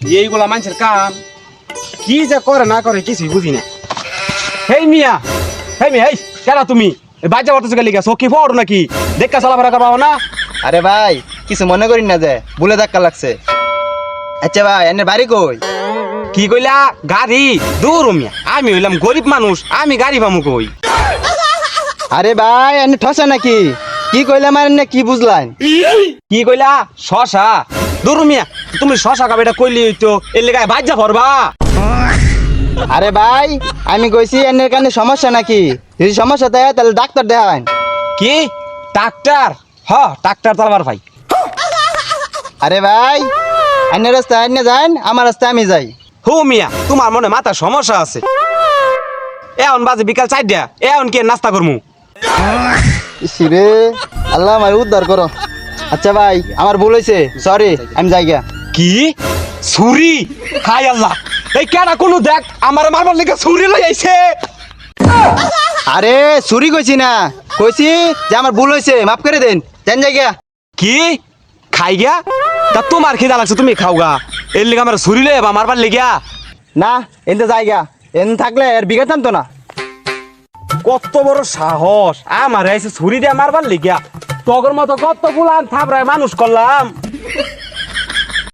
এইগুলা মানুষের কাম। কি যে করে না করে কিছুই বুঝি না। হেই মিয়া হেই মিয়া এই কেনা তুমি? বাজা করতেছো গেলি গা সখি ফোর নাকি? দেখা চলাফেরা করবা না? আরে ভাই কিছু মনে করিন না যে ভুলে ধাক্কা লাগছে। আচ্ছা ভাই এনে বাড়ি কই? কি কইলা? গাড়ি। দূর মিয়া আমি হইলাম গরিব মানুষ আমি গাড়ি পামু কই? আরে ভাই এনে ঠসা নাকি? কি কইলাম আর এনে কি বুঝলেন কি কইলা? শশা। দূর মিয়া তুমি শশা খাবে এটা কইলি হইতো। এর লেগায় বাজ্যা ভরবা। আরে ভাই আমি কইছি এনের কানে সমস্যা নাকি? যদি সমস্যা থাকে তাহলে ডাক্তার দেখান কি? ডাক্তার? হ ডাক্তার তালবার ভাই। আরে ভাই এনের রাস্তায় এনে যান আমার রাস্তায় আমি যাই। হু মিয়া তোমার মনে মাথা সমস্যা আছে। এখন বাজে বিকাল চারটা এখন কে নাস্তা করমু? শিরে আল্লাহ আমার উদ্ধার করো। আচ্ছা ভাই আমার ভুল হয়েছে সরি আমি যাই গিয়া। কি? ছুরি? হাই আল্লাহ। এই কেডা কোনো দেখ আমার মারবার লেগে ছুরি লই আইছে। আরে চুরি কইছি না। কইছি যে আমার ভুল হয়েছে মাফ করে দেন। জান যাই গিয়া। কি? খাই গিয়া? তা তোমার খিদা লাগছে তুমি খাও গা। এর লেগে আমার ছুরি লই আবার মারবার লেগিয়া না এনতে যাই গিয়া। এন থাকলে এর বিঘাতাম তো না। কত বড় সাহস। আমার আইছে ছুরি দিয়ে মারবার লেগিয়া তগর মতো কত গুলান থাপড়ায় মানুষ করলাম?